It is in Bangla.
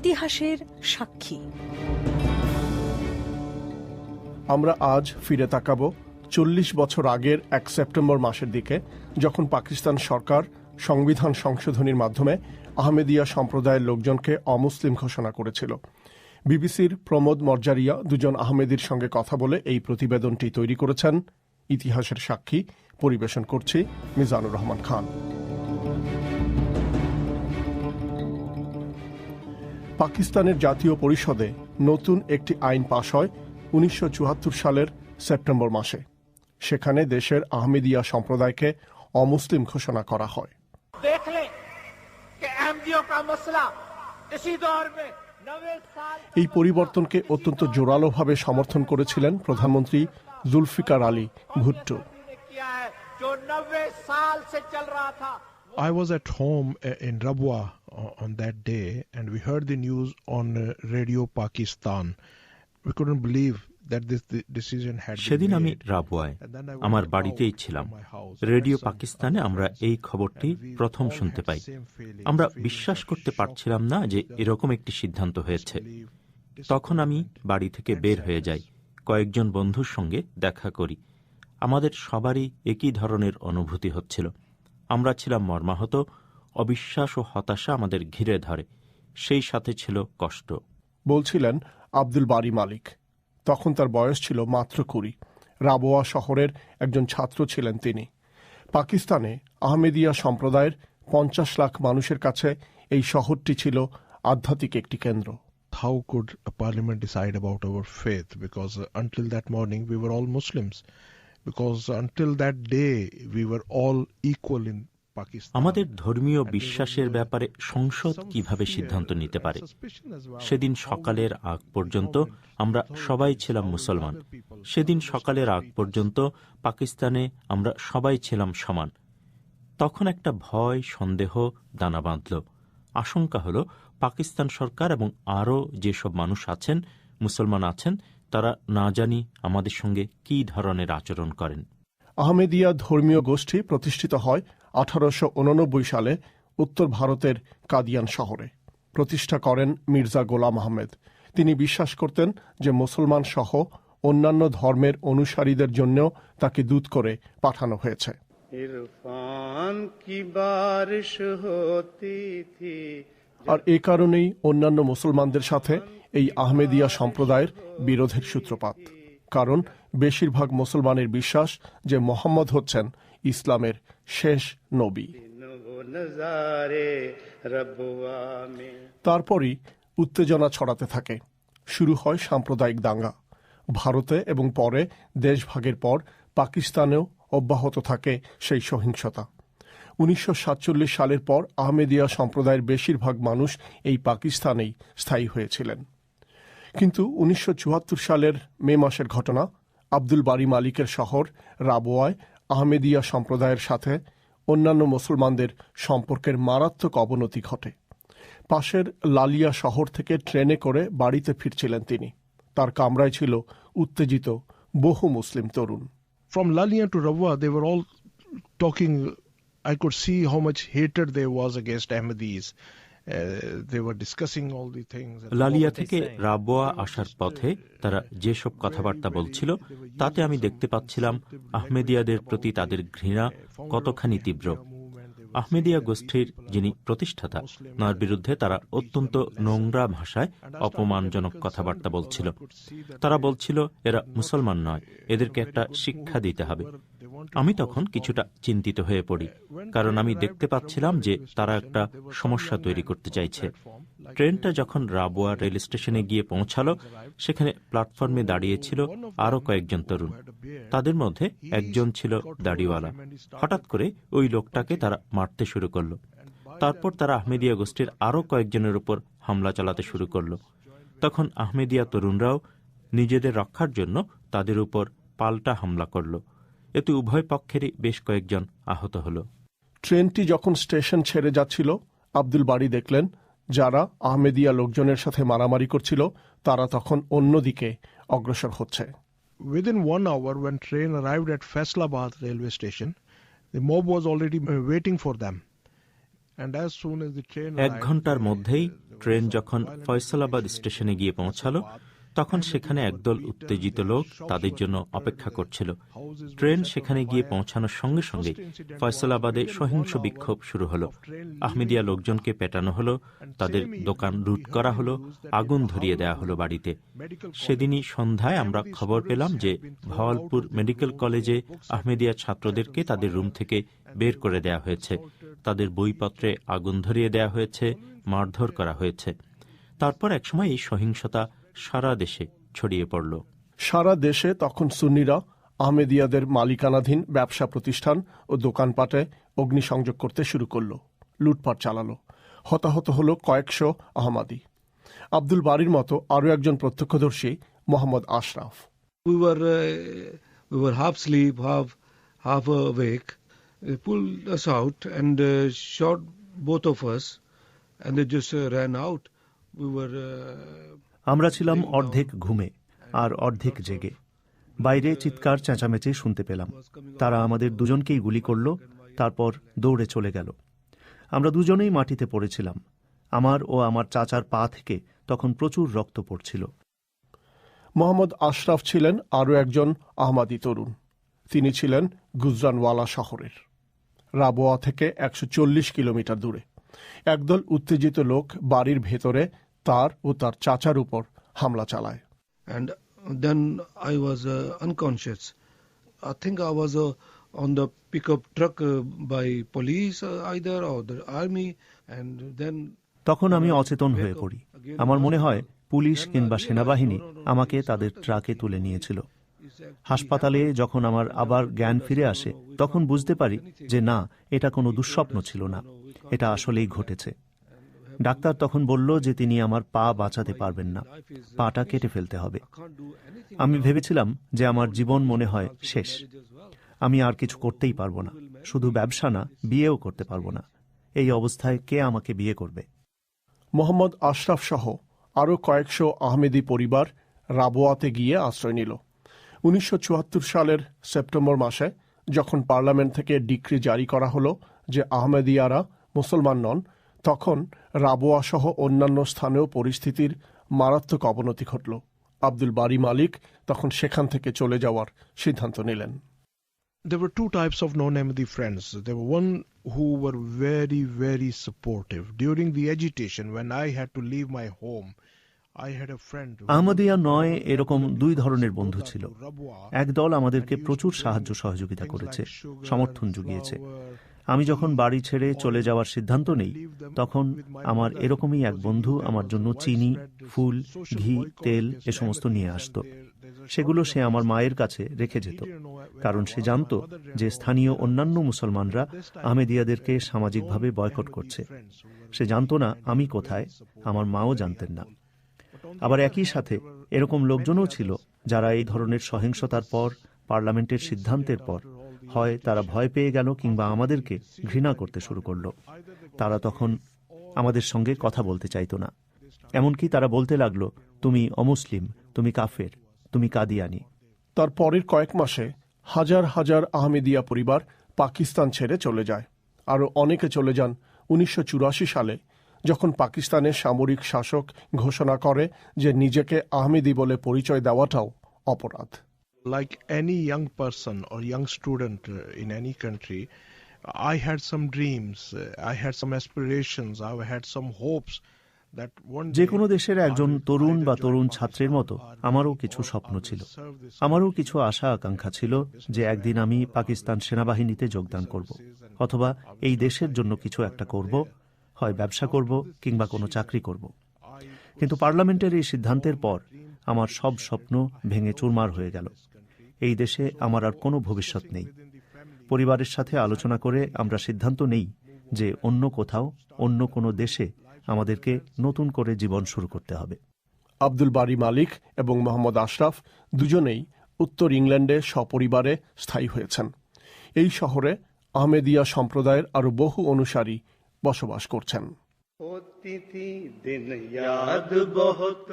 ইতিহাসের সাক্ষী। আমরা আজ ফিরে তাকাবো চল্লিশ বছর আগের এক সেপ্টেম্বর মাসের দিকে, যখন পাকিস্তান সরকার সংবিধান সংশোধনীর মাধ্যমে আহমেদিয়া সম্প্রদায়ের লোকজনকে অমুসলিম ঘোষণা করেছিল। বিবিসির প্রমোদ মর্জারিয়া দুজন আহমেদির সঙ্গে কথা বলে এই প্রতিবেদনটি তৈরি করেছেন। ইতিহাসের সাক্ষী, পরিবেশন করছি মিজানুর রহমান খান। পাকিস্তানের জাতীয় পরিষদে নতুন একটি আইন পাশ হয় উনিশশো চুয়াত্তর সালের সেপ্টেম্বর মাসে। সেখানে দেশের আহমেদিয়া সম্প্রদায়কে অমুসলিম ঘোষণা করা হয়। এই পরিবর্তনকে অত্যন্ত জোরালোভাবে সমর্থন করেছিলেন প্রধানমন্ত্রী Zulfikar Ali Bhutto. I was at home eh, in Rabwa on that day, and we heard the news on eh, Radio Pakistan. We couldn't believe সেদিন আমি রাবুয়ায় আমার বাড়িতেই ছিলাম। রেডিও পাকিস্তানে আমরা এই খবরটি প্রথম শুনতে পাই। আমরা বিশ্বাস করতে পারছিলাম না যে এরকম একটি সিদ্ধান্ত হয়েছে। তখন আমি বাড়ি থেকে বের হয়ে যাই। কয়েকজন বন্ধুর সঙ্গে দেখা করি। আমাদের সবারই একই ধরনের অনুভূতি হচ্ছিল। আমরা ছিলাম মর্মাহত অবিশ্বাস ও হতাশা আমাদের ঘিরে ধরে সেই সাথে ছিল কষ্ট। বলছিলেন আব্দুল বারি মালিক। তখন তার বয়স ছিল মাত্র কুড়ি। রাবোয়া শহরের একজন ছাত্র ছিলেন তিনি। পাকিস্তানে আহমেদিয়া সম্প্রদায়ের পঞ্চাশ লাখ মানুষের কাছে এই শহরটি ছিল আধ্যাত্মিক একটি কেন্দ্র। How could a parliament decide about our faith? Because uh, until that morning we were all Muslims. Because until that day we were all equal in আমাদের ধর্মীয় বিশ্বাসের ব্যাপারে সংসদ কীভাবে সিদ্ধান্ত নিতে পারে? সেদিন সকালের আগ পর্যন্ত আমরা সবাই ছিলাম মুসলমান। সেদিন সকালের আগ পর্যন্ত পাকিস্তানে আমরা সবাই ছিলাম সমান। তখন একটা ভয় সন্দেহ দানা বাঁধল। আশঙ্কা হলো পাকিস্তান সরকার এবং আরও যেসব মানুষ আছেন মুসলমান আছেন তারা না জানি আমাদের সঙ্গে কি ধরনের আচরণ করেন। আহমেদিয়া ধর্মীয় গোষ্ঠী প্রতিষ্ঠিত হয় আঠারোশো উননব্বই সালে উত্তর ভারতের কাদিয়ান শহরে। প্রতিষ্ঠা করেন মির্জা গোলাম আহমেদ। তিনি বিশ্বাস করতেন যে মুসলমান সহ অন্যান্য ধর্মের অনুসারীদের জন্য তাকে দূত করে পাঠানো হয়েছে। ইরফান কি বারিশ হতি থি আর এ কারণেই অন্যান্য মুসলমানদের সাথে এই আহমেদিয়া সম্প্রদায়ের বিরোধের সূত্রপাত। কারণ বেশিরভাগ মুসলমানের বিশ্বাস যে মোহাম্মদ হচ্ছেন ইসলামের শেষ নবী। তারপরই উত্তেজনা ছড়াতে থাকে। শুরু হয় সাম্প্রদায়িক দাঙ্গা। ভারতে এবং পরে দেশভাগের পর পাকিস্তানেও অব্যাহত থাকে সেই সহিংসতা। উনিশশো সাতচল্লিশ সালের পর আহমেদিয়া সম্প্রদায়ের বেশিরভাগ মানুষ এই পাকিস্তানেই স্থায়ী হয়েছিলেন। কিন্তু উনিশশো চুয়াত্তর সালের মে মাসের ঘটনা আব্দুল বারি মালিকের শহর রাবোয়ায় আহমেদিয়া সম্প্রদায়ের সাথে অন্যান্য মুসলমানদের সম্পর্কের মারাত্মক অবনতি ঘটে। পাশের লালিয়া শহর থেকে ট্রেনে করে বাড়িতে ফিরছিলেন তিনি। তার কামরায় ছিল উত্তেজিত বহু মুসলিম তরুণ। Lalia to Rabwa, they were all talking. I could see how much hatred there was against Ahmadis. Uh, they were discussing all the things. and Lalia থেকে রাবোয়া আসার পথে তারা যেসব কথাবার্তা বলছিল তাতে আমি দেখতে পাচ্ছিলাম আহমেদিয়াদের প্রতি তাদের ঘৃণা কতখানি তীব্র আহমেদিয়া গোষ্ঠীর যিনি প্রতিষ্ঠাতা তাঁর বিরুদ্ধে তারা অত্যন্ত নোংরা ভাষায় অপমানজনক কথাবার্তা বলছিল তারা বলছিল এরা মুসলমান নয় এদেরকে একটা শিক্ষা দিতে হবে আমি তখন কিছুটা চিন্তিত হয়ে পড়ি কারণ আমি দেখতে পাচ্ছিলাম যে তারা একটা সমস্যা তৈরি করতে চাইছে। ট্রেনটা যখন রাবোয়া রেল স্টেশনে গিয়ে পৌঁছালো সেখানে প্ল্যাটফর্মে দাঁড়িয়েছিল আরও কয়েকজন তরুণ। তাদের মধ্যে একজন ছিল দাড়িওয়ালা। হঠাৎ করে ওই লোকটাকে তারা মারতে শুরু করল। তারপর তারা আহমেদিয়া গোষ্ঠীর আরও কয়েকজনের উপর হামলা চালাতে শুরু করল। তখন আহমেদিয়া তরুণরাও নিজেদের রক্ষার জন্য তাদের উপর পাল্টা হামলা করল। এতে উভয় পক্ষেরই বেশ কয়েকজন আহত হল। ট্রেনটি যখন স্টেশন ছেড়ে যাচ্ছিল আব্দুল বাড়ি দেখলেন যারা আহমেদিয়া লোকজনের সাথে মারামারি করছিল তারা তখন অন্যদিকে অগ্রসর হচ্ছে। Within one hour when train arrived at Faisalabad railway station the mob was already waiting for them and as soon as train এক ঘণ্টার মধ্যেই ট্রেন যখন ফয়সালাবাদ স্টেশনে গিয়ে পৌঁছালো তখন সেখানে একদল উত্তেজিত লোক তাদের জন্য অপেক্ষা করছিল। ট্রেন সেখানে গিয়ে পৌঁছানোর সঙ্গে সঙ্গে ফয়সলাবাদে সহিংস বিক্ষোভ শুরু হলো। আহমেদিয়া লোকজনকে পেটানো হলো, তাদের দোকান রুট করা হলো, আগুন ধরিয়ে দেওয়া হলো বাড়িতে। সেদিনই সন্ধ্যায় আমরা খবর পেলাম যে ভওয়ালপুর মেডিকেল কলেজে আহমেদিয়া ছাত্রদেরকে তাদের রুম থেকে বের করে দেওয়া হয়েছে। তাদের বইপত্রে আগুন ধরিয়ে দেওয়া হয়েছে, মারধর করা হয়েছে। তারপর একসময় এই সহিংসতা সারা দেশে ছড়িয়ে পড়ল সারা দেশে তখন সুন্নিরা আহমেদিয়াদের মালিকানাধীন ব্যবসা প্রতিষ্ঠান ও দোকানপাটে অগ্নিসংযোগ করতে শুরু করল লুটপাট চালালো হতাহত হল কয়েকশো আহমাদি আব্দুল বাড়ির মতো আরও একজন প্রত্যক্ষদর্শী Mohammad Ashraf we were uh, we were half asleep, half half awake. They pulled us out and uh, shot both of us, and they just uh, ran out. We were. Uh, আমরা ছিলাম অর্ধেক ঘুমে আর অর্ধেক জেগে। বাইরে চিৎকার, চেঁচামেচি শুনতে পেলাম। তারা আমাদের দুজনকেই গুলি করল, তারপর দৌড়ে চলে গেল। আমরা দুজনেই মাটিতে পড়েছিলাম। আমার ও আমার চাচার পা থেকে তখন প্রচুর রক্ত পড়ছিল। মোহাম্মদ আশরাফ ছিলেন আরও একজন আহমাদি তরুণ। তিনি ছিলেন গুজরানওয়ালা শহরের, রাবোয়া থেকে একশো চল্লিশ কিলোমিটার দূরে। একদল উত্তেজিত লোক বাড়ির ভেতরে তার ও তার চাচার উপর হামলা চালায়। I was uh, unconscious. I think I was uh, on the pickup truck uh, by police uh, either or the army, and then তখন আমি অচেতন হয়ে পড়ি। আমার মনে হয় পুলিশ কিংবা সেনাবাহিনী আমাকে তাদের ট্রাকে তুলে নিয়েছিল। হাসপাতালে যখন আমার আবার জ্ঞান ফিরে আসে তখন বুঝতে পারি যে না এটা কোনো দুঃস্বপ্ন ছিল না। এটা আসলেই ঘটেছে। ডাক্তার তখন বলল যে তিনি আমার পা বাঁচাতে পারবেন না। পাটা কেটে ফেলতে হবে। আমি ভেবেছিলাম যে আমার জীবন মনে হয় শেষ। আমি আর কিছু করতেই পারব না। শুধু ব্যবসা না, বিয়েও করতে পারব না। এই অবস্থায় কে আমাকে বিয়ে করবে? মোহাম্মদ আশরাফ সহ আরও কয়েকশো আহমেদি পরিবার রাবোয়াতে গিয়ে আশ্রয় নিল। উনিশশো চুয়াত্তর সালের সেপ্টেম্বর মাসে যখন পার্লামেন্ট থেকে ডিক্রি জারি করা হলো যে আহমেদিয়ারা মুসলমান নন তখন রাবোয়াসহ অন্যান্য স্থানেও পরিস্থিতির মারাত্মক অবনতি ঘটল আব্দুল বারি মালিক তখন সেখান থেকে চলে যাওয়ার সিদ্ধান্ত নিলেন There were two types of non-Ahmadi friends. There were one who were very, very supportive. During the agitation, when I had to leave my home, আমাদিয়া নয় এরকম দুই ধরনের বন্ধু ছিল একদল আমাদেরকে প্রচুর সাহায্য সহযোগিতা করেছে সমর্থন জুগিয়েছে আমি যখন বাড়ি ছেড়ে চলে যাওয়ার সিদ্ধান্ত নেই, তখন আমার এরকমই এক বন্ধু আমার জন্য চিনি, ফুল, ঘি, তেল এ সমস্ত নিয়ে আসতো। সেগুলো সে আমার মায়ের কাছে রেখে যেত, কারণ সে জানত যে স্থানীয় অন্যান্য মুসলমানরা আহমেদিয়াদেরকে সামাজিকভাবে বয়কট করছে। সে জানত না আমি কোথায়, আমার মাও জানতেন না। আবার একই সাথে এরকম লোকজনও ছিল যারা এই ধরনের সহিংসতার পর, পার্লামেন্টের সিদ্ধান্তের পর হয় তারা ভয় পেয়ে গেল কিংবা আমাদেরকে ঘৃণা করতে শুরু করল। তারা তখন আমাদের সঙ্গে কথা বলতে চাইতো না। এমনকি তারা বলতে লাগল, তুমি অমুসলিম, তুমি কাফের, তুমি কাদিয়ানি। তার পরের কয়েক মাসে হাজার হাজার আহমেদিয়া পরিবার পাকিস্তান ছেড়ে চলে যায়। আরও অনেকে চলে যান উনিশশো চুরাশি সালে, যখন পাকিস্তানের সামরিক শাসক ঘোষণা করে যে নিজেকে আহমেদি বলে পরিচয় দেওয়াটাও অপরাধ। like any young person or young student uh, in any country, I had some dreams, uh, I had some aspirations, I had some hopes. যে কোনো দেশের একজন তরুণ বা তরুণ ছাত্রের মতো আমারও কিছু স্বপ্ন ছিল। আমারও কিছু আশা আকাঙ্ক্ষা ছিল যে একদিন আমি পাকিস্তান সেনাবাহিনীতে যোগদান করব অথবা এই দেশের জন্য কিছু একটা করব হয় ব্যবসা করব কিংবা কোনো চাকরি করব। কিন্তু পার্লামেন্টের এই সিদ্ধান্তের পর আমার সব স্বপ্ন ভেঙে চুরমার হয়ে গেল। এই দেশে আমার আর কোনো ভবিষ্যৎ নেই। পরিবারের সাথে আলোচনা করে আমরা সিদ্ধান্ত নেই যে অন্য কোথাও অন্য কোনো দেশে আমাদেরকে নতুন করে জীবন শুরু করতে হবে। আব্দুল বারি মালিক এবং মোহাম্মদ আশরাফ দুজনেই উত্তর ইংল্যান্ডে সপরিবারে স্থায়ী হয়েছেন। এই শহরে আহমেদিয়া সম্প্রদায়ের আরও বহু অনুসারী বসবাস করছেন। অতিথি দিন বহুত